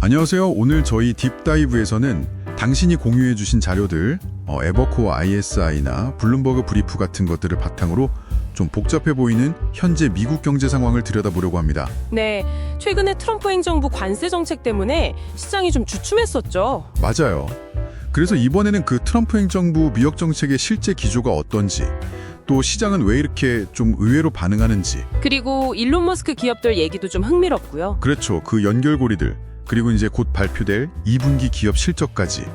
안녕하세요. 오늘 저희 딥다이브에서는 당신이 공유해 주신 자료들, 어, 에버코어 ISI나 블룸버그 브리프 같은 것들을 바탕으로 좀 복잡해 보이는 현재 미국 경제 상황을 들여다보려고 합니다. 네, 최근에 트럼프 행정부 관세 정책 때문에 시장이 좀 주춤했었죠. 맞아요. 그래서 이번에는 그 트럼프 행정부 미역 정책의 실제 기조가 어떤지, 또 시장은 왜 이렇게 좀 의외로 반응하는지, 그리고 일론 머스크 기업들 얘기도 좀 흥미롭고요. 그렇죠. 그 연결고리들, 그리고 이제 곧 발표될 2분기 기업 실적까지,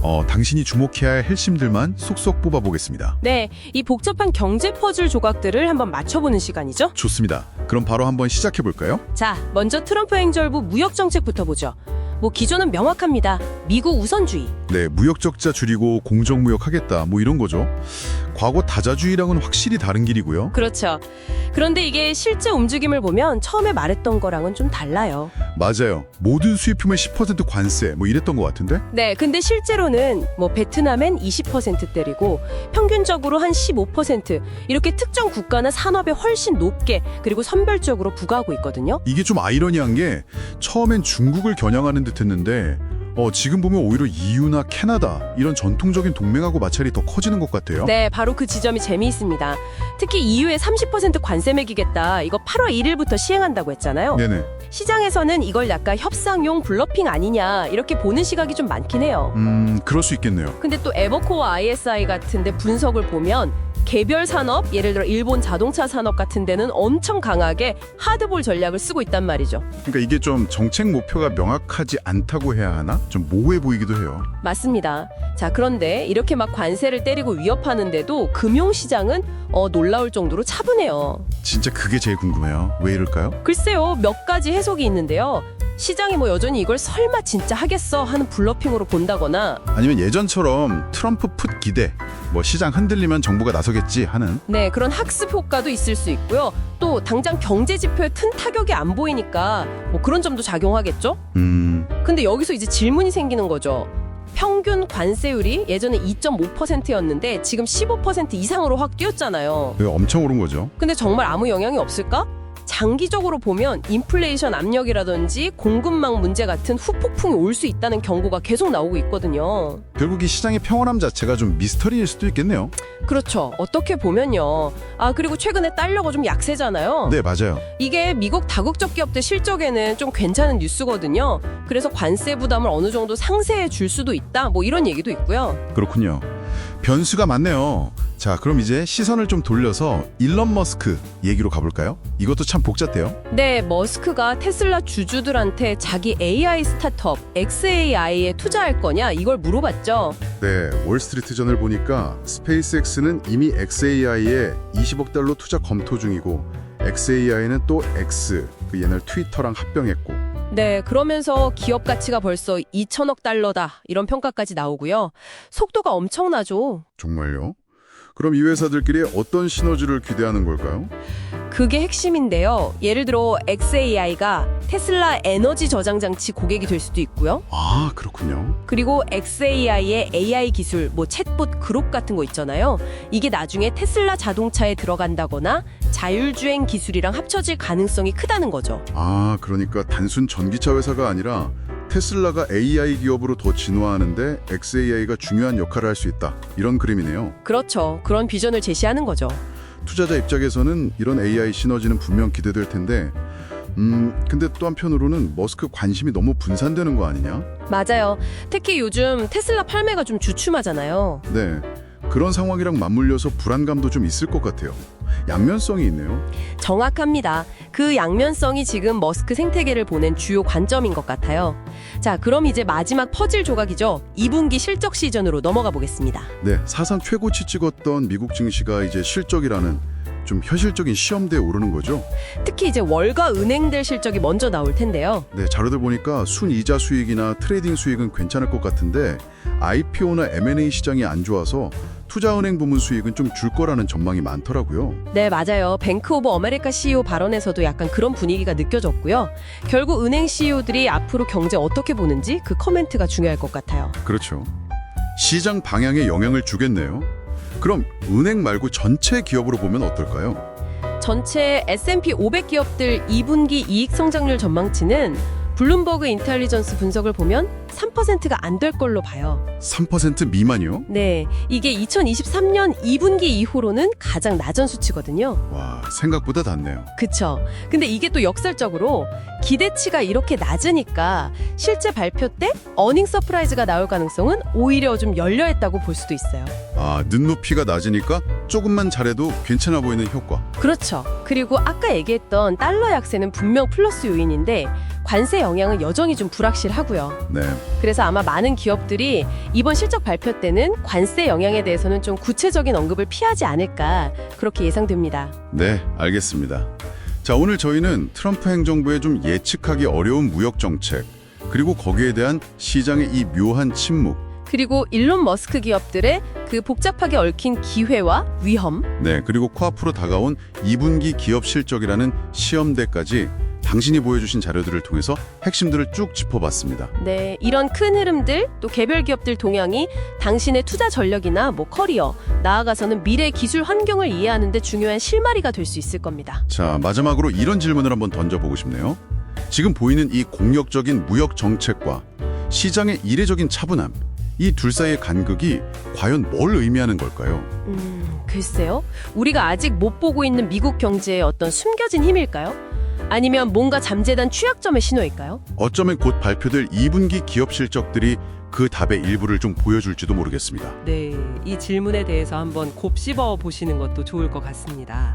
어, 당신이 주목해야 할 핵심들만 속속 뽑아보겠습니다. 네, 이 복잡한 경제 퍼즐 조각들을 한번 맞춰보는 시간이죠. 좋습니다. 그럼 바로 한번 시작해 볼까요? 자, 먼저 트럼프 행정부 무역 정책부터 보죠. 뭐 기조는 명확합니다. 미국 우선주의. 네, 무역 적자 줄이고 공정 무역 하겠다. 뭐 이런 거죠. 과거 다자주의랑은 확실히 다른 길이고요. 그렇죠. 그런데 이게 실제 움직임을 보면 처음에 말했던 거랑은 좀 달라요. 맞아요. 모든 수입품에 10% 관세 뭐 이랬던 것 같은데? 네, 근데 실제로는 뭐 베트남엔 20%대리고 평균적으로 한 15% 이렇게 특정 국가나 산업에 훨씬 높게 그리고 선별적으로 부과하고 있거든요. 이게 좀 아이러니한 게 처음엔 중국을 겨냥하는 듯 했는데 어, 지금 보면 오히려 EU나 캐나다 이런 전통적인 동맹하고 마찰이 더 커지는 것 같아요. 네, 바로 그 지점이 재미있습니다. 특히 EU에 30% 관세 매기겠다. 이거 8월 1일부터 시행한다고 했잖아요. 네네. 시장에서는 이걸 약간 협상용 블러핑 아니냐 이렇게 보는 시각이 좀 많긴 해요. 음, 그럴 수 있겠네요. 근데 또 에버코어 ISI 같은데 분석을 보면 개별 산업, 예를 들어 일본 자동차 산업 같은 데는 엄청 강하게 하드볼 전략을 쓰고 있단 말이죠. 그러니까 이게 좀 정책 목표가 명확하지 않다고 해야 하나? 좀 모호해 보이기도 해요. 맞습니다. 자, 그런데 이렇게 막 관세를 때리고 위협하는데도 금융시장은 어, 놀라울 정도로 차분해요. 진짜 그게 제일 궁금해요. 왜 이럴까요? 글쎄요, 몇 가지 해석이 있는데요. 시장이 뭐 여전히 이걸 설마 진짜 하겠어 하는 블러핑으로 본다거나 아니면 예전처럼 트럼프 풋 기대, 뭐 시장 흔들리면 정부가 나서겠지 하는 네, 그런 학습 효과도 있을 수 있고요. 또 당장 경제 지표에 큰 타격이 안 보이니까 뭐 그런 점도 작용하겠죠? 음, 근데 여기서 이제 질문이 생기는 거죠. 평균 관세율이 예전에 2.5%였는데 지금 15% 이상으로 확 뛰었잖아요. 이거 엄청 오른 거죠. 근데 정말 아무 영향이 없을까? 장기적으로 보면 인플레이션 압력이라든지 공급망 문제 같은 후폭풍이 올 수 있다는 경고가 계속 나오고 있거든요. 결국 이 시장의 평온함 자체가 좀 미스터리일 수도 있겠네요. 그렇죠. 어떻게 보면요. 아, 그리고 최근에 달러가 좀 약세잖아요. 네, 맞아요. 이게 미국 다국적 기업들 실적에는 좀 괜찮은 뉴스거든요. 그래서 관세 부담을 어느 정도 상세해 줄 수도 있다. 뭐 이런 얘기도 있고요. 그렇군요. 변수가 많네요. 자, 그럼 이제 시선을 좀 돌려서 일론 머스크 얘기로 가볼까요? 이것도 참 복잡해요. 네, 머스크가 테슬라 주주들한테 자기 AI 스타트업 XAI에 투자할 거냐 이걸 물어봤죠. 네, 월스트리트전을 보니까 스페이스X는 이미 XAI에 20억 달러 투자 검토 중이고 XAI는 또 X, 그 옛날 트위터랑 합병했고 네, 그러면서 기업 가치가 벌써 2천억 달러다 이런 평가까지 나오고요. 속도가 엄청나죠. 정말요? 그럼 이 회사들끼리 어떤 시너지를 기대하는 걸까요? 그게 핵심인데요. 예를 들어 XAI가 테슬라 에너지 저장 장치 고객이 될 수도 있고요. 아, 그렇군요. 그리고 XAI의 AI 기술, 뭐 챗봇 그룹 같은 거 있잖아요. 이게 나중에 테슬라 자동차에 들어간다거나 자율주행 기술이랑 합쳐질 가능성이 크다는 거죠. 아, 그러니까 단순 전기차 회사가 아니라 테슬라가 AI 기업으로 더 진화하는데 XAI가 중요한 역할을 할 수 있다. 이런 그림이네요. 그렇죠. 그런 비전을 제시하는 거죠. 투자자 입장에서는 이런 AI 시너지는 분명 기대될 텐데 음, 근데 또 한편으로는 머스크 관심이 너무 분산되는 거 아니냐? 맞아요. 특히 요즘 테슬라 팔매가 좀 주춤하잖아요. 네. 그런 상황이랑 맞물려서 불안감도 좀 있을 것 같아요. 양면성이 있네요. 정확합니다. 그 양면성이 지금 머스크 생태계를 보낸 주요 관점인 것 같아요. 자, 그럼 이제 마지막 퍼즐 조각이죠. 2분기 실적 시즌으로 넘어가 보겠습니다. 네, 사상 최고치 찍었던 미국 증시가 이제 실적이라는 좀 현실적인 시험대에 오르는 거죠. 특히 이제 월가 은행들 실적이 먼저 나올 텐데요. 네, 자료들 보니까 순이자 수익이나 트레이딩 수익은 괜찮을 것 같은데 IPO나 M&A 시장이 안 좋아서 투자은행 부문 수익은 좀 줄 거라는 전망이 많더라고요. 네, 맞아요. 뱅크 오브 아메리카 CEO 발언에서도 약간 그런 분위기가 느껴졌고요. 결국 은행 CEO들이 앞으로 경제 어떻게 보는지 그 코멘트가 중요할 것 같아요. 그렇죠. 시장 방향에 영향을 주겠네요. 그럼 은행 말고 전체 기업으로 보면 어떨까요? 전체 S&P 500 기업들 2분기 이익 성장률 전망치는 블룸버그 인텔리전스 분석을 보면 3%가 안 될 걸로 봐요. 3% 미만이요? 네, 이게 2023년 2분기 이후로는 가장 낮은 수치거든요. 와, 생각보다 낮네요. 그쵸. 근데 이게 또 역설적으로 기대치가 이렇게 낮으니까 실제 발표 때 어닝 서프라이즈가 나올 가능성은 오히려 좀 열려있다고 볼 수도 있어요. 아, 눈높이가 낮으니까 조금만 잘해도 괜찮아 보이는 효과. 그렇죠. 그리고 아까 얘기했던 달러 약세는 분명 플러스 요인인데 관세 영향은 여전히 좀 불확실하고요. 네. 그래서 아마 많은 기업들이 이번 실적 발표 때는 관세 영향에 대해서는 좀 구체적인 언급을 피하지 않을까 그렇게 예상됩니다. 네, 알겠습니다. 자, 오늘 저희는 트럼프 행정부의 좀 예측하기 어려운 무역 정책, 그리고 거기에 대한 시장의 이 묘한 침묵, 그리고 일론 머스크 기업들의 그 복잡하게 얽힌 기회와 위험, 네, 그리고 코앞으로 다가온 2분기 기업 실적이라는 시험대까지 당신이 보여주신 자료들을 통해서 핵심들을 쭉 짚어봤습니다. 네, 이런 큰 흐름들 또 개별 기업들 동향이 당신의 투자 전략이나 뭐 커리어, 나아가서는 미래 기술 환경을 이해하는 데 중요한 실마리가 될 수 있을 겁니다. 자, 마지막으로 이런 질문을 한번 던져보고 싶네요. 지금 보이는 이 공격적인 무역 정책과 시장의 이례적인 차분함, 이 둘 사이의 간극이 과연 뭘 의미하는 걸까요? 음, 글쎄요. 우리가 아직 못 보고 있는 미국 경제의 어떤 숨겨진 힘일까요? 아니면 뭔가 잠재단 취약점의 신호일까요? 어쩌면 곧 발표될 2분기 기업 실적들이 그 답의 일부를 좀 보여줄지도 모르겠습니다. 네, 이 질문에 대해서 한번 곱씹어 보시는 것도 좋을 것 같습니다.